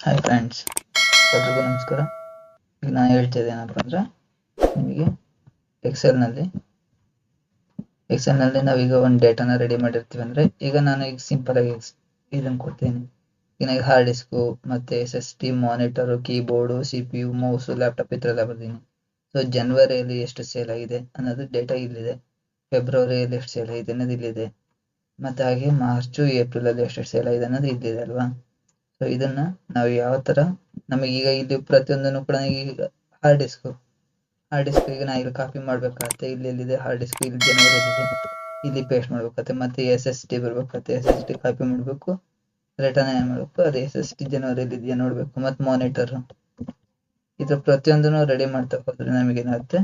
Hi friends ಎಲ್ರಿಗೂ ನಮಸ್ಕಾರ. ಈಗ ನಾನು ಹೇಳ್ತಿದ್ದೆ ಏನಪ್ಪ ಅಂದರೆ ನಿಮಗೆ ಎಕ್ಸೆಲ್ನಲ್ಲಿ ಎಕ್ಸೆಲ್ನಲ್ಲಿ ನಾವೀಗ ಒಂದು ಡೇಟಾನ ರೆಡಿ ಮಾಡಿರ್ತೀವಿ ಅಂದರೆ ಈಗ ನಾನು ಈಗ ಸಿಂಪಲಾಗಿ ಇದನ್ನು ಕೊಡ್ತೀನಿ. ಈಗ ನನಗೆ ಹಾರ್ಡ್ ಡಿಸ್ಕು ಮತ್ತು S S T monitor keyboard C P U mouse laptop ಈ ಬರ್ತೀನಿ ಸೊ ಜನ್ವರಿಯಲ್ಲಿ ಎಷ್ಟು ಸೇಲ್ ಆಗಿದೆ ಅನ್ನೋದು ಡೇಟಾ ಇಲ್ಲಿದೆ. ಫೆಬ್ರವರಿಯಲ್ಲಿ ಎಷ್ಟು ಸೇಲ್ ಆಗಿದೆ ಅನ್ನೋದು ಇಲ್ಲಿದೆ. ಮತ್ತು ಹಾಗೆ ಮಾರ್ಚು ಏಪ್ರಿಲಲ್ಲಿ ಎಷ್ಟು ಸೇಲ್ ಆಗಿದೆ ಅನ್ನೋದು ಇಲ್ಲಿದೆ ಅಲ್ವಾ? ಸೊ ಇದನ್ನ ನಾವು ಯಾವ ತರ ನಮಗೆ ಈಗ ಇಲ್ಲಿ ಪ್ರತಿಯೊಂದನ್ನು ಕೂಡ ಈಗ ಹಾರ್ಡ್ ಡಿಸ್ಕ್ ಹಾರ್ಡ್ ಡಿಸ್ಕ್ ಈಗ ನಾ ಇಲ್ಲಿ ಕಾಪಿ ಮಾಡ್ಬೇಕಾಗತ್ತೆ. ಇಲ್ಲಿ ಎಲ್ಲಿದೆ? ಹಾರ್ಡ್ ಡಿಸ್ಕ್ ಇಲ್ಲಿ ಜನವರಿ ಇದೆ ಇಲ್ಲಿ ಪೇಸ್ಟ್ ಮಾಡ್ಬೇಕಾಗತ್ತೆ. ಮತ್ತೆ ಎಸ್ ಎಸ್ ಟಿ ಬರ್ಬೇಕಾಗತ್ತೆ. ಎಸ್ ಎಸ್ ಟಿ ಕಾಪಿ ಮಾಡಬೇಕು. ರಿಟರ್ನ್ ಏನ್ ಮಾಡ್ಬೇಕು? ಅದು ಎಸ್ ಎಸ್ ಟಿ ಇದೆಯಾ ನೋಡ್ಬೇಕು. ಮತ್ತೆ ಮಾನಿಟರ್ ಇದು ಪ್ರತಿಯೊಂದನ್ನು ರೆಡಿ ಮಾಡ್ತಾ ಹೋದ್ರೆ ನಮಗೆ ಏನಾಗುತ್ತೆ?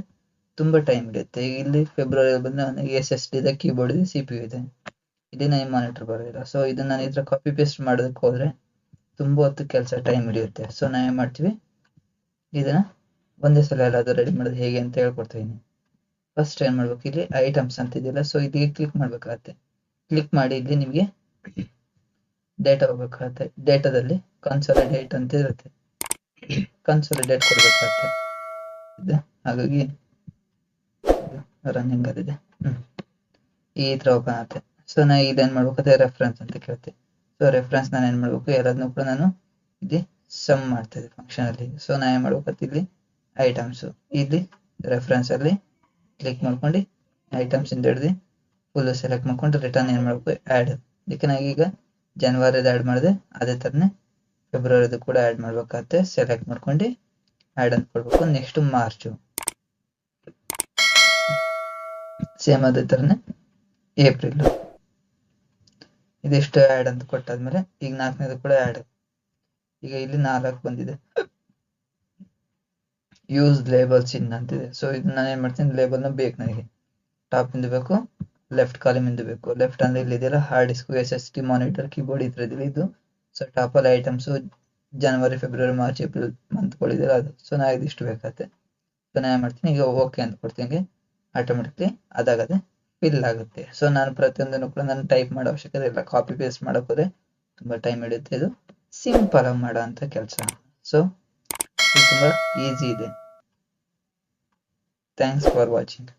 ತುಂಬಾ ಟೈಮ್ ಹಿಡಿಯುತ್ತೆ. ಇಲ್ಲಿ ಫೆಬ್ರವರಿ ಬಂದ್ರೆ ನನಗೆ ಎಸ್ ಎಸ್ ಟಿ ಇದೆ ಕೀಬೋರ್ಡ್ ಇದೆ ಸಿ ಇದೆ. ಇಲ್ಲಿ ನನಗೆ ಮಾನಿಟರ್ ಬರೋದಿಲ್ಲ. ಸೊ ಇದನ್ನ ನಾನು ಇದ್ರ ಕಾಪಿ ಪೇಸ್ಟ್ ಮಾಡೋದಕ್ಕೆ ಹೋದ್ರೆ ತುಂಬ ಹೊತ್ತು ಕೆಲಸ ಟೈಮ್ ಹಿಡಿಯುತ್ತೆ. ಸೊ ನಾವೇನ್ ಏನು ಮಾಡ್ತೀವಿ? ಇದನ್ನ ಒಂದೇ ಸಲ ಎಲ್ಲಾದ್ರೂ ರೆಡಿ ಮಾಡೋದು ಹೇಗೆ ಅಂತ ಹೇಳ್ಕೊಡ್ತೀನಿ ಫಸ್ಟ್ ಏನ್ ಮಾಡ್ಬೇಕು? ಇಲ್ಲಿ ಐಟಮ್ಸ್ ಅಂತ ಇದೆಯಲ್ಲ ಸೊ ಇದಕ್ಕೆ ಕ್ಲಿಕ್ ಮಾಡ್ಬೇಕಾಗತ್ತೆ. ಕ್ಲಿಕ್ ಮಾಡಿ ಇಲ್ಲಿ ನಿಮಗೆ ಡೇಟಾ ಹೋಗ್ಬೇಕಾಗತ್ತೆ. ಡೇಟಾದಲ್ಲಿ ಕನ್ಸಾಲಿಡೇಟ್ ಅಂತ ಇರುತ್ತೆ. ಕನ್ಸಾಲಿಡೇಟ್ ಕೊಡ್ಬೇಕಾಗತ್ತೆ. ಹಾಗಾಗಿ ರನ್ನಿಂಗ್ ಅಲ್ಲಿದೆ. ಈ ತರ ಓಪನ್ ಆಗುತ್ತೆ. ಸೊ ನಾ ಇದೇನ್ ಮಾಡ್ಬೇಕಾದ್ರೆ ರೆಫರೆನ್ಸ್ ಅಂತ ಕೇಳ್ತೀನಿ ಸೊ ರೆಫರೆನ್ಸ್ ನಾನು ಏನು ಮಾಡಬೇಕು? ಎಲ್ಲದನ್ನೂ ಕೂಡ ನಾನು ಇಲ್ಲಿ ಸಮ್ ಮಾಡ್ತಾ ಇದ್ದೆ ಫಂಕ್ಷನ್ ಅಲ್ಲಿ. ಸೊ ನಾ ಏನು ಮಾಡ್ಬೇಕಂತ ಇಲ್ಲಿ? ಐಟಮ್ಸ್ ಇಲ್ಲಿ ರೆಫರೆನ್ಸ್ ಅಲ್ಲಿ ಕ್ಲಿಕ್ ಮಾಡ್ಕೊಂಡು ಐಟಮ್ಸ್ ಇಂದ ಹಿಡ್ದು ಫುಲ್ ಸೆಲೆಕ್ಟ್ ಮಾಡ್ಕೊಂಡು ರಿಟರ್ನ್ ಏನು ಮಾಡಬೇಕು? ಆ್ಯಡ್ ಅದಕ್ಕೆ ನಾನು ಈಗ ಜನವರಿದು ಆ್ಯಡ್ ಮಾಡಿದೆ. ಅದೇ ಥರನೇ ಫೆಬ್ರವರಿದು ಕೂಡ ಆ್ಯಡ್ ಮಾಡ್ಬೇಕಾಗತ್ತೆ. ಸೆಲೆಕ್ಟ್ ಮಾಡ್ಕೊಂಡು ಆ್ಯಡ್ ಅಂತ ಕೊಡ್ಬೇಕು. ನೆಕ್ಸ್ಟ್ ಮಾರ್ಚು ಸೇಮ್ ಅದೇ ಥರನೇ ಏಪ್ರಿಲ್ ಇದಿಷ್ಟು ಆ್ಯಡ್ ಅಂತ ಕೊಟ್ಟಾದ್ಮೇಲೆ ಈಗ ನಾಲ್ಕನೇದು ಕೂಡ ಆ್ಯಡ್ ಈಗ ಇಲ್ಲಿ ನಾಲ್ಕು ಬಂದಿದೆ. ಯೂಸ್ ಲೇಬಲ್ಸ್ ಇನ್ ಅಂತಿದೆ. ಸೊ ಇದು ನಾನು ಏನು ಮಾಡ್ತೀನಿ? ಲೇಬಲ್ನ ಬೇಕು ನನಗೆ. ಟಾಪ್ ಇಂದ ಬೇಕು ಲೆಫ್ಟ್ ಕಾಲಮ್ ಇಂದ ಬೇಕು. ಲೆಫ್ಟ್ ಅಂದ್ರೆ ಇಲ್ಲಿ ಇದೆಯಲ್ಲ hard disk S S T monitor keyboard ಇದ್ರದಿಲ್ಲ ಇದು. So ಟಾಪಲ್ಲಿ items January February March April ಮಂತ್ಗಳಿದೆಯಲ್ಲ ಅದು. ಸೊ ನಾ ಇದಿಷ್ಟು ಬೇಕಾಗುತ್ತೆ. ಸೊ ನಾನು ಏನ್ ಮಾಡ್ತೀನಿ? ಈಗ ಓಕೆ ಅಂತ ಕೊಡ್ತೀನಿ ಆಟೋಮೆಟಿಕ್ಲಿ ಅದಾಗದೆ ಫಿಲ್ ಆಗುತ್ತೆ. ಸೊ ನಾನು ಪ್ರತಿಯೊಂದನ್ನು ಕೂಡ ನಾನು ಟೈಪ್ ಮಾಡೋ ಅವಶ್ಯಕತೆ ಇಲ್ಲ. ಕಾಪಿ ಪೇಸ್ಟ್ ಮಾಡಕ್ ಹೋದ್ರೆ ತುಂಬಾ ಟೈಮ್ ಹಿಡಿಯುತ್ತೆ. ಇದು ಸಿಂಪಲ್ ಆಗಿ ಮಾಡೋ ಅಂತ ಕೆಲಸ. ಸೊ ತುಂಬಾ ಈಸಿ ಇದೆ. Thanks for watching